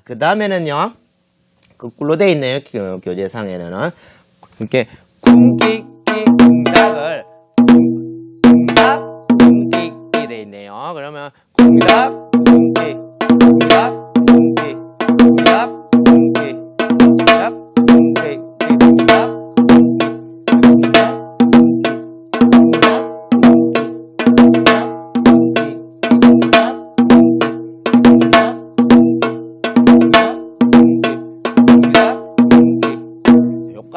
자, 그 다음에는요. 거꾸로 돼 있네요. 교- 교재상에는. 이렇게 궁기기 궁닥을 궁닥 궁기기 돼 있네요. 그러면 궁닥 궁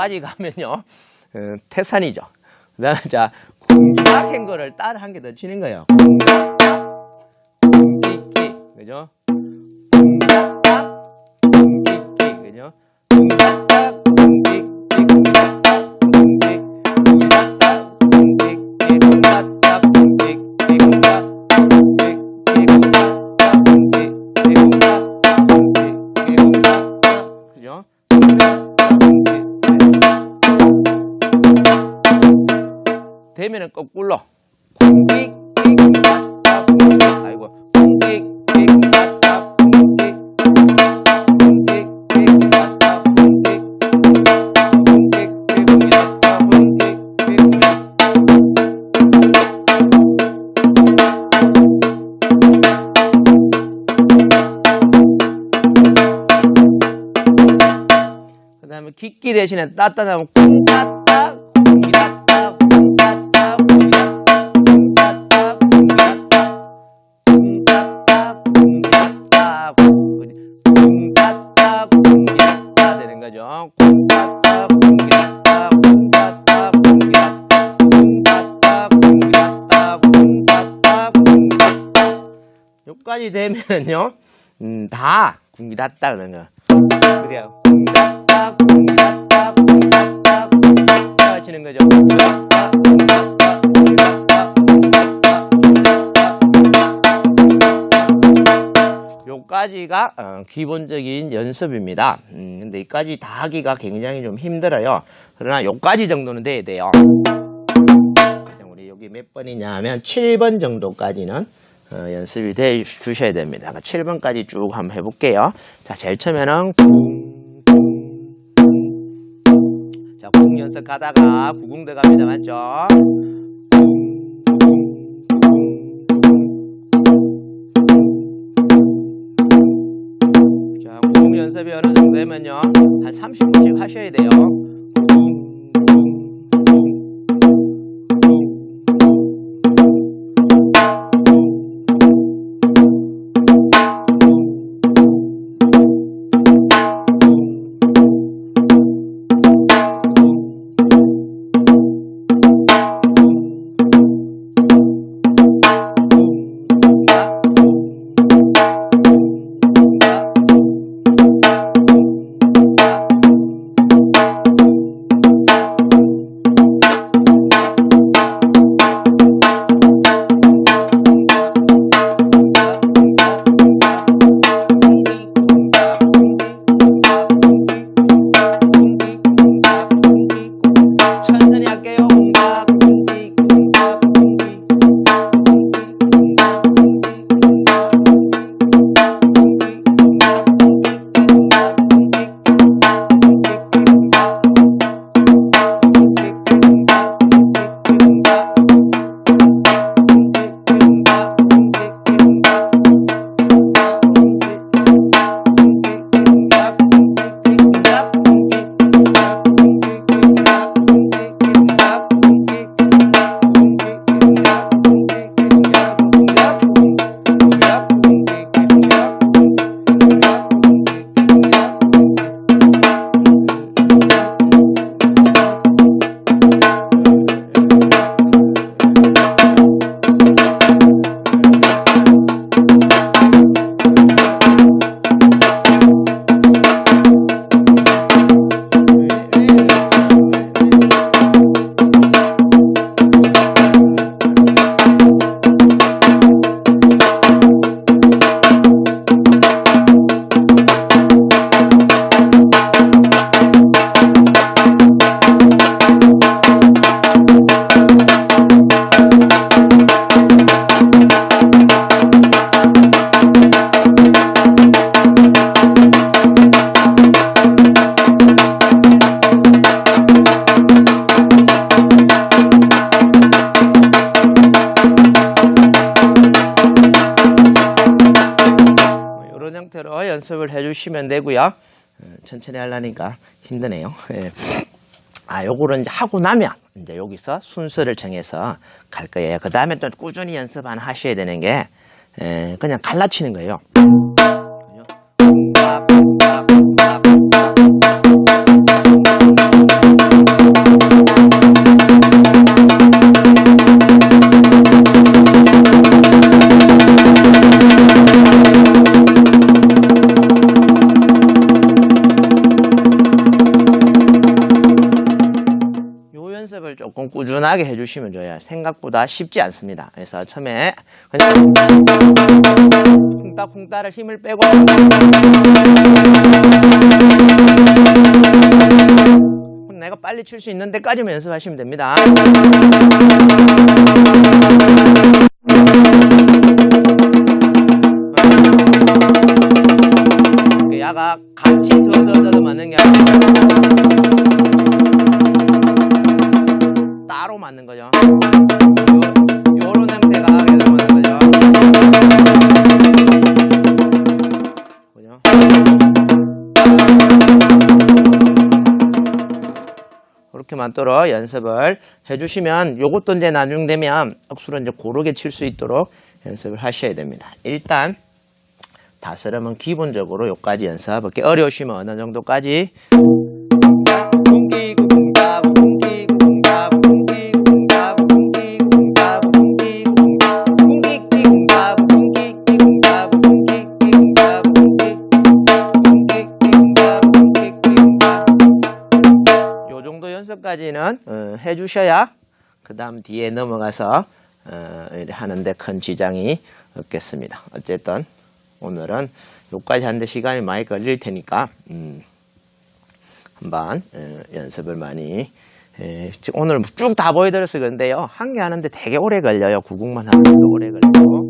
여기까지 가면요 어, 태산이죠. 그 다음에 자 공기락한 거를 따라 한 개 더 치는 거예요. 공기락, 공기기, 그죠? 되면은 거꾸로. 공기 아이고. 공기 그 다음에 기기 대신에 따따하면 콩따따 공기 공기따따 되는 거죠. 공따따 공기따따 공따따 공기따따 공따따 공기따따 공따따 공기따따 여기까지 되면요 음, 다 공기따따 그러는 거. 그래요. 공기다따, 공기다따, 공기다따, 공기다따 치는 거죠. 공기다따, 공기다 요까지가 어, 기본적인 연습입니다. 음, 근데 이까지 다 하기가 굉장히 좀 힘들어요. 그러나 요까지 정도는 돼야 돼요. 자, 우리 여기 몇 번이냐 하면 7번 정도까지는 어, 연습이 돼 주셔야 됩니다. 7번까지 쭉 한번 해볼게요. 자, 제일 처음에는. 자, 쿵 연습하다가 구궁 들어갑니다. 맞죠? 연습이 어느 정도 되면요. 한 30분씩 하셔야 돼요. 연습을 해주시면 되고요. 어, 천천히 하려니까 힘드네요. 예. 아, 요거를 이제 하고 나면 이제 여기서 순서를 정해서 갈 거예요. 그 다음에 또 꾸준히 연습 안 하셔야 되는 게 에, 그냥 갈라치는 거예요. 조금 꾸준하게 해주시면 좋아요. 생각보다 쉽지 않습니다. 그래서 처음에 그냥 쿵따쿵따를 힘을 빼고 내가 빨리 칠 수 있는 데까지만 연습하시면 됩니다. 그 야가 같이 더더더 맞는 게 아니라 맞는 거죠. 요, 요런 형태가 계속 맞는 거죠. 그죠? 그렇게 맞도록 연습을 해주시면 요것도 이제 나중 되면 억수로 이제 고르게 칠 수 있도록 연습을 하셔야 됩니다. 일단 다스름은 기본적으로 요까지 연습해볼게요. 어려우시면 어느 정도까지 연습까지는 어, 해주셔야 그 다음 뒤에 넘어가서 어, 하는데 큰 지장이 없겠습니다. 어쨌든 오늘은 요까지 하는데 시간이 많이 걸릴 테니까 음, 한번 어, 연습을 많이 에, 지금 오늘 쭉 다 보여드려서 그런데요. 한 개 하는데 되게 오래 걸려요. 구국만 하는데도 오래 걸리고.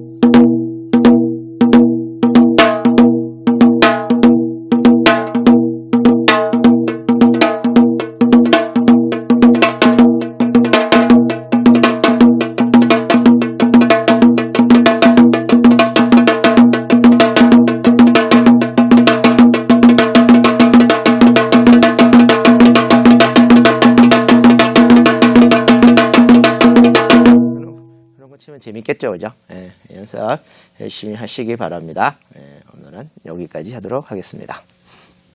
재밌겠죠, 그죠? 예, 연습 열심히 하시기 바랍니다. 예, 오늘은 여기까지 하도록 하겠습니다.